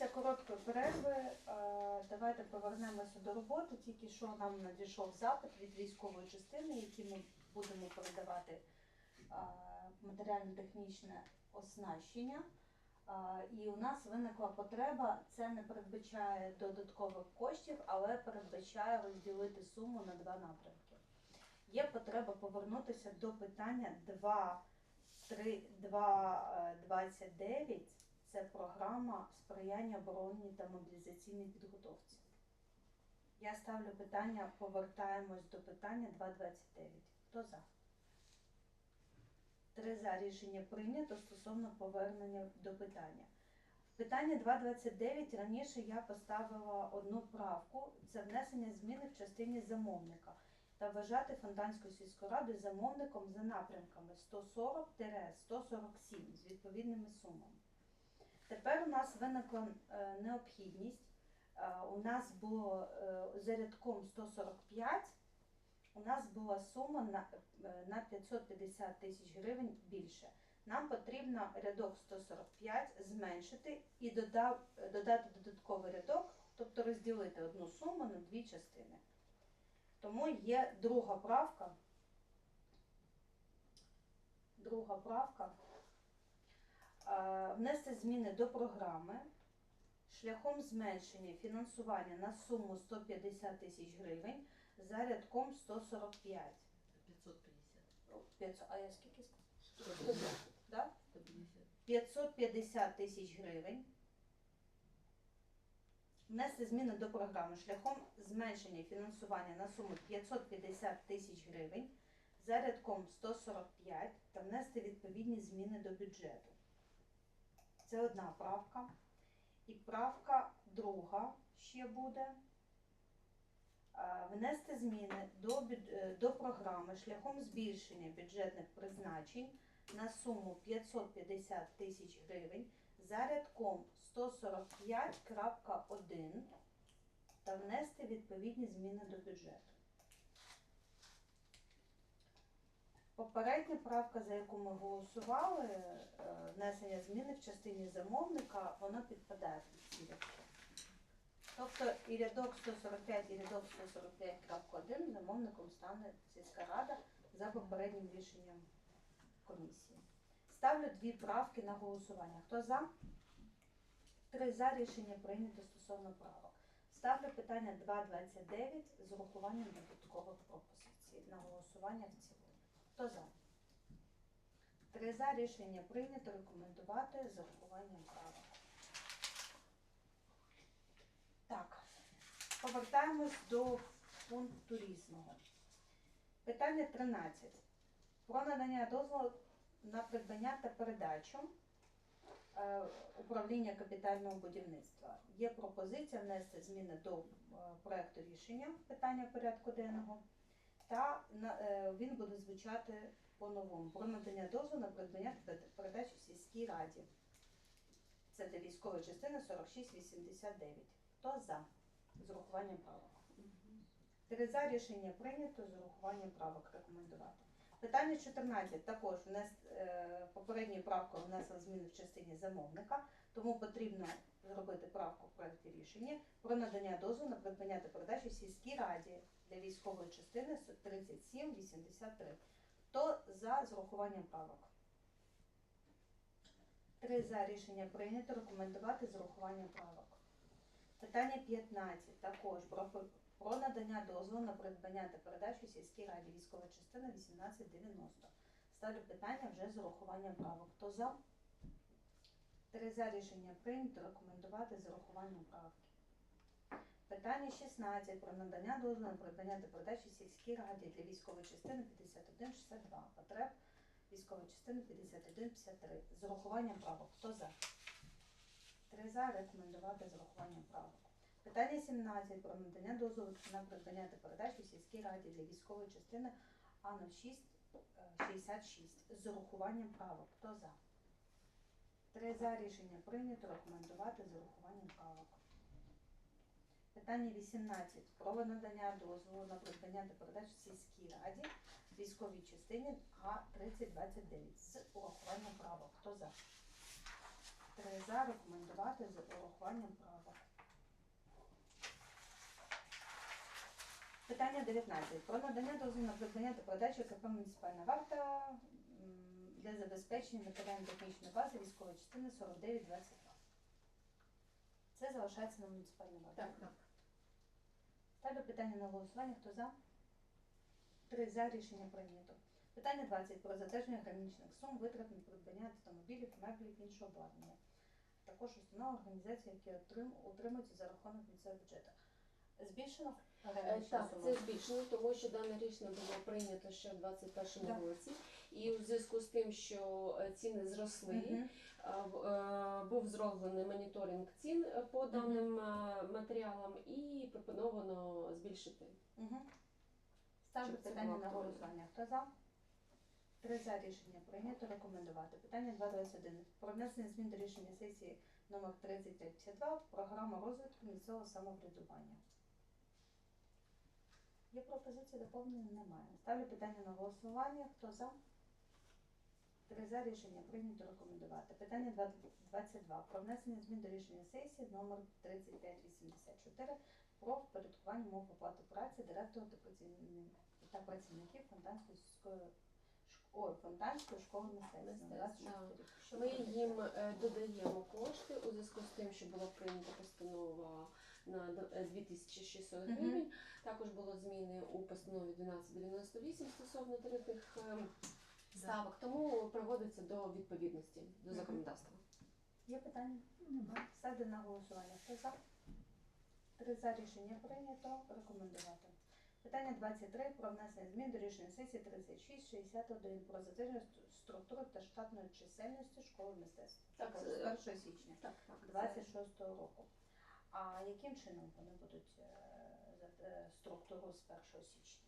Після короткої перерви е, давайте повернемося до роботи. Тільки що нам надійшов запит від військової частини, які ми будемо передавати е, матеріально-технічне оснащення. Е, І у нас виникла потреба, це не передбачає додаткових коштів, але передбачає розділити суму на два напрямки. Є потреба повернутися до питання 2, 3, 2, 29 це програма сприяння оборонній та мобілізаційній підготовці. Я ставлю питання, повертаємось до питання 2.29. Хто за? Три за рішення прийнято стосовно повернення до питання. Питання 2.29 раніше я поставила одну правку. Це внесення зміни в частині замовника та вважати Фонтанську сільську раду замовником за напрямками 140-147 з відповідними сумами. Тепер у нас виникла е, необхідність. Е, у нас було е, за рядком 145, у нас була сума на, е, на 550 тисяч гривень більше. Нам потрібно рядок 145 зменшити і додати додатковий рядок, тобто розділити одну суму на дві частини. Тому є друга правка. Друга правка. Е, Внести зміни до програми шляхом зменшення фінансування на суму 150 тисяч гривень за рядком 145. 550. 500, а я скільки сказала? 150. Да? 150. 550 тисяч гривень. Внести зміни до програми шляхом зменшення фінансування на суму 550 тисяч гривень за рядком 145 та внести відповідні зміни до бюджету. Це одна правка. І правка друга ще буде. Е, Внести зміни до, е, до програми шляхом збільшення бюджетних призначень на суму 550 тисяч гривень за рядком 145.1 та внести відповідні зміни до бюджету. Попередня правка, за яку ми голосували, е, внесення зміни в частині замовника, воно підпадає під ці рядки. Тобто і рядок 145, і рядок 145.1 замовником стане сільська рада за попереднім рішенням комісії. Ставлю дві правки на голосування. Хто за? Три за рішення прийнято стосовно правок. Ставлю питання 2.29 з урахуванням додаткових пропозицій на голосування в цілому. Хто за? Три за рішення прийнято рекомендувати з урахуванням правок. Так, повертаємось до пункту різного. Питання 13. Про надання дозволу на придбання та передачу е, управління капітального будівництва. Є пропозиція внести зміни до е, проекту рішення питання порядку денного, та на- е, він буде звучати по-новому. Про надання дозволу на придбання та передачу сільській раді. Це для військової частини 4689. Хто за? З урахуванням правок. Три за рішення прийнято з урахуванням правок рекомендувати. Питання 14. Також внес, е, попередньою правкою внесла зміни в частині замовника, тому потрібно зробити правку в проєкті рішення про надання дозволу на придбання та передачу сільській раді для військової частини 3783. Хто за з урахуванням правок? Три за рішення прийнято рекомендувати з урахуванням правок. Питання 15. Також про, надання дозволу на придбання та передачу сільській раді військова частина 1890. Ставлю питання вже з урахуванням правок. Хто за? Три за рішення прийнято рекомендувати з урахуванням правки. Питання 16. Про надання дозволу на придбання та передачу сільській раді для військової частини 5162. Потреб військової частини 5153. З урахуванням правок. Хто за? Три за рекомендувати з урахуванням правок. Питання 17 про надання дозволу на придбання та передачу сільській раді для військової частини А06 е, 66 з урахуванням правок. Хто за? Три за рішення прийнято рекомендувати з урахуванням правок. Питання 18 про надання дозволу на придбання та передачу сільській раді військовій частині А3029 з урахуванням правок. Хто за? Три за рекомендувати з урахуванням правок. Питання 19. Про надання дозволу на придбання та передачу КП муніципальна варта для забезпечення матеріально-технічної бази військової частини 4922. Це залишається на муніципальній варті. Так, так. Ставлю питання на голосування. Хто за? Три за рішення прийнято. Питання 20 про затвердження граничних сум витрат на придбання автомобілів, меблів, іншого обладнання. Також установа організації, які отрим, утримуються за рахунок місцевого бюджету. Збільшено Е, Так, це збільшено, тому що дане рішення було прийнято ще в 2021 Так. році. І у зв'язку з тим, що е, ціни зросли, Мгм. е, в- е, був зроблений моніторинг цін е, по даним е, матеріалам і пропоновано збільшити. Угу. Ставлю Щоб це питання було на актуально. голосування. Хто за? Три за рішення прийнято. Рекомендувати. Питання 221. Про внесення змін до рішення сесії номер 3052 програма розвитку місцевого самоврядування. Є пропозиції доповнення? Немає. Ставлю питання на голосування. Хто за? Три за рішення прийнято рекомендувати. Питання 22. Про внесення змін до рішення сесії номер 3584 про впорядкування умов оплати праці директора та працівників та працівників Фонтанської сільської ой, Фонтанської школи мистецтв на Мистецтв, 26 рік. Що Ми їм е, додаємо кошти у зв'язку з тим, що була прийнята постанова на д- е, 2600 Мгм. гривень. Також було зміни у постанові 1298 стосовно тарифних е, ставок, тому приводиться до відповідності до законодавства. Є питання? Немає. Ставлю на голосування. Хто за? Три за рішення прийнято. Рекомендувати. Питання 23 про внесення змін до рішення сесії 3661 про затвердження структури та штатної чисельності школи мистецтв. Так, з е, 1 січня Так, так. 26 року. А яким чином вони будуть е, е, структуру з 1 січня?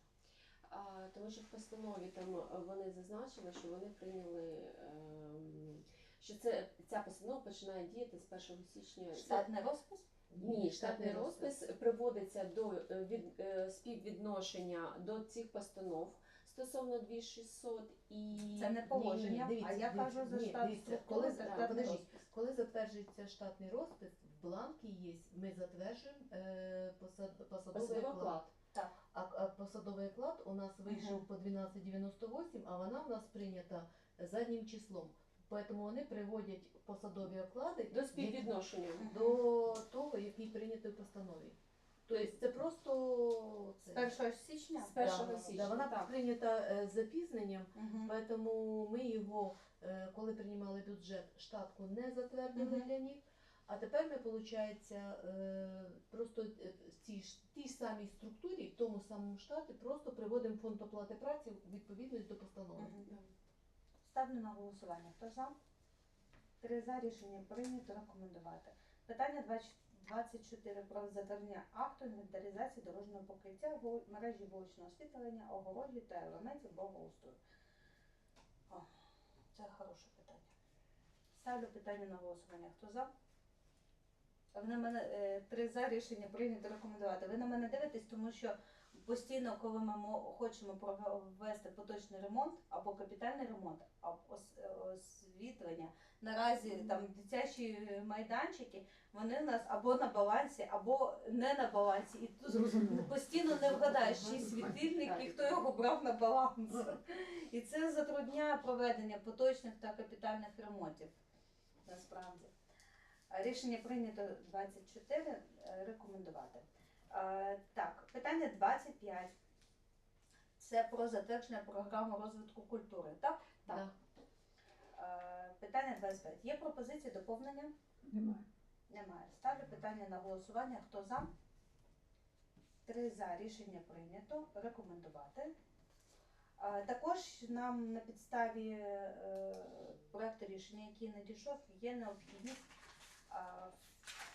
Тому що в постанові там е, вони зазначили, що вони прийняли, ем, що це ця постанова починає діяти з 1 січня. Штатний розпис? Ні, штатний розпис приводиться до від, співвідношення до цих постанов стосовно 2600 і Це не положення, дивіться, а я кажу за штат коли-. Коли затверджується штатний розпис, в бланкі є, ми затверджуємо е, посад, посадовий посадовий оклад. оклад. Так. А, а посадовий оклад у нас вийшов Мгм. по 12,98, а вона в нас прийнята заднім числом. Тому вони приводять посадові оклади До співвідношення. до того, який прийнятий в постанові. Тобто це просто З 1 січня? З 1 Да, січня, Да, вона так. прийнята е, з запізненням, Мгм. тому ми його, е, коли приймали бюджет, штатку не затвердили Мгм. для них. А тепер ми, виходить, просто е, в цій ж тій самій структурі, в тому самому штаті, просто приводимо фонд оплати праці у відповідність до постанови. Ставлю на голосування. Хто за? Три за рішення прийнято рекомендувати. Питання 20 24 про затвердження акту інвентаризації дорожнього покриття мережі вуличного освітлення, огорожі та елементів благоустрою. Це хороше питання. Ставлю питання на голосування. Хто за? Ви на мене е, три за рішення прийнято рекомендувати. Ви на мене дивитесь, тому що постійно, коли ми хочемо провести поточний ремонт або капітальний ремонт, або е, освітлення, наразі там дитячі майданчики, вони у нас або на балансі, або не на балансі. І тут постійно не вгадаєш, чи світильник і хто його брав на баланс. І це затрудняє проведення поточних та капітальних ремонтів. Насправді. Рішення прийнято 24. е, Рекомендувати. Так, питання 25. Це про затвердження програми розвитку культури. Так? Так. Да. Питання 25. Є пропозиції доповнення? Немає. Немає. Ставлю питання на голосування. Хто за? Три за. Рішення прийнято. Рекомендувати. Також нам на підставі е, проекту рішення, який надійшов, є необхідність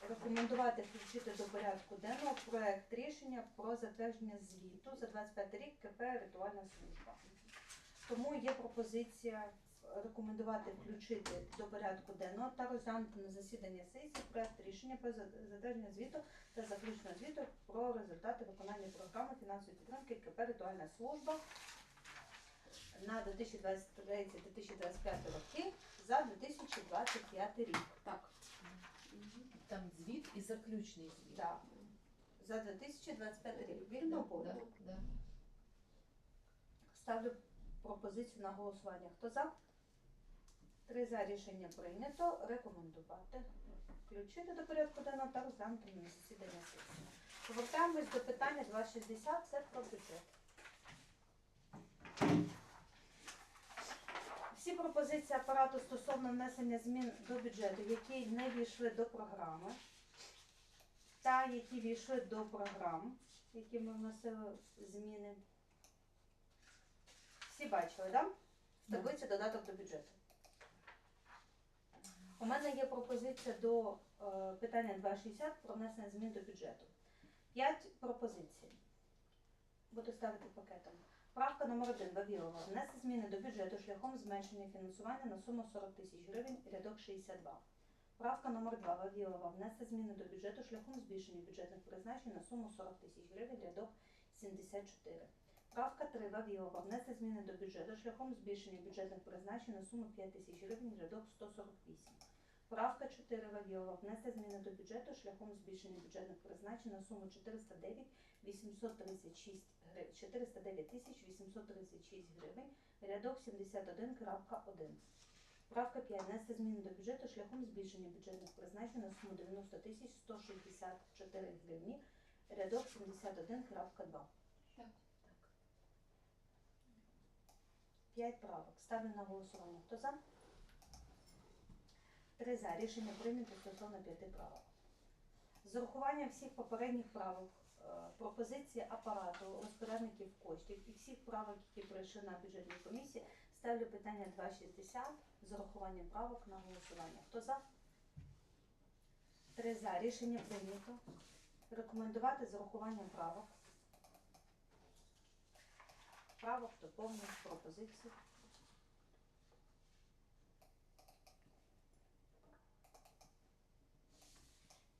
рекомендувати включити до порядку денного проект рішення про затвердження звіту за 25 рік КП Ритуальна служба. Тому є пропозиція рекомендувати включити до порядку денного та розглянути на засідання сесії проект рішення про затвердження звіту та заключного звіту про результати виконання програми фінансової підтримки КП Ритуальна служба на 2023-2025 роки за 2025 рік. Так. Там звіт і заключний звіт. Да. За 2025 рік. Вільно Да, буде. да. Ставлю пропозицію на голосування. Хто за? Три за рішення прийнято. Рекомендувати. Включити до порядку денного та розглянути на засідання сесії. Повертаємось до питання 260. Це про бюджет. Всі пропозиції апарату стосовно внесення змін до бюджету, які не війшли до програми, та які війшли до програм, які ми вносили зміни. Всі бачили, так? В таблиці додаток до бюджету. У мене є пропозиція до е, питання 260 про внесення змін до бюджету. П'ять пропозицій. Буду ставити пакетом. Правка номер 1 Вавілова. Внести зміни до бюджету шляхом зменшення фінансування на суму 40 тисяч гривень, рядок 62. Правка номер 2 Вавілова. Внести зміни до бюджету шляхом збільшення бюджетних призначень на суму 40 тисяч гривень, рядок 74. Правка 3 Вавілова. Внести зміни до бюджету шляхом збільшення бюджетних призначень на суму 5 тисяч гривень, рядок 148. Правка 4 Вавілова. Внести зміни до бюджету шляхом збільшення бюджетних призначень на суму 409 836 гривень, 409 тисяч 836 гривень, рядок 71.1. Правка 5. Внести зміни до бюджету шляхом збільшення бюджетних призначень на суму 90 тисяч 164 гривні, рядок 71.2. Так. П'ять правок. Ставлю на голосування. Хто за? Три за. Рішення прийнято стосовно п'яти правок. З урахуванням всіх попередніх правок, пропозиції апарату, розпорядників коштів і всіх правок, які пройшли на бюджетній комісії, ставлю питання 260 з урахуванням правок на голосування. Хто за? Три за. Рішення прийнято. Рекомендувати з урахуванням правок. Правок, доповнень, пропозицій.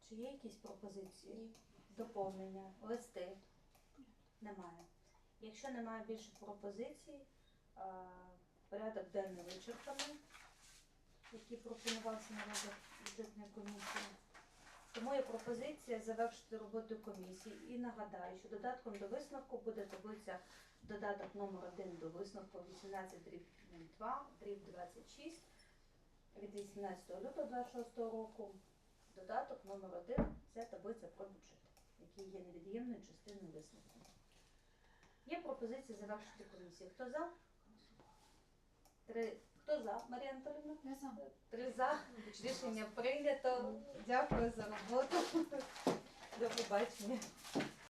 Чи є якісь пропозиції? Ні. Доповнення, листи? Немає. Якщо немає більше пропозицій, порядок денний вичерпаний, який пропонувався на розгляд бюджетної комісії. Тому є пропозиція завершити роботу комісії і нагадаю, що додатком до висновку буде таблиця додаток номер 1 до висновку 18 дріб 2, дріб 26 від 18 лютого 26 року. Додаток номер 1 це таблиця про бюджет, який є невід'ємною частиною висновку. Є пропозиція завершити комісію. Хто за? Три. Хто за, Марія Анатолівна? Я за. Три за. Рішення прийнято. Дякую за роботу. До побачення.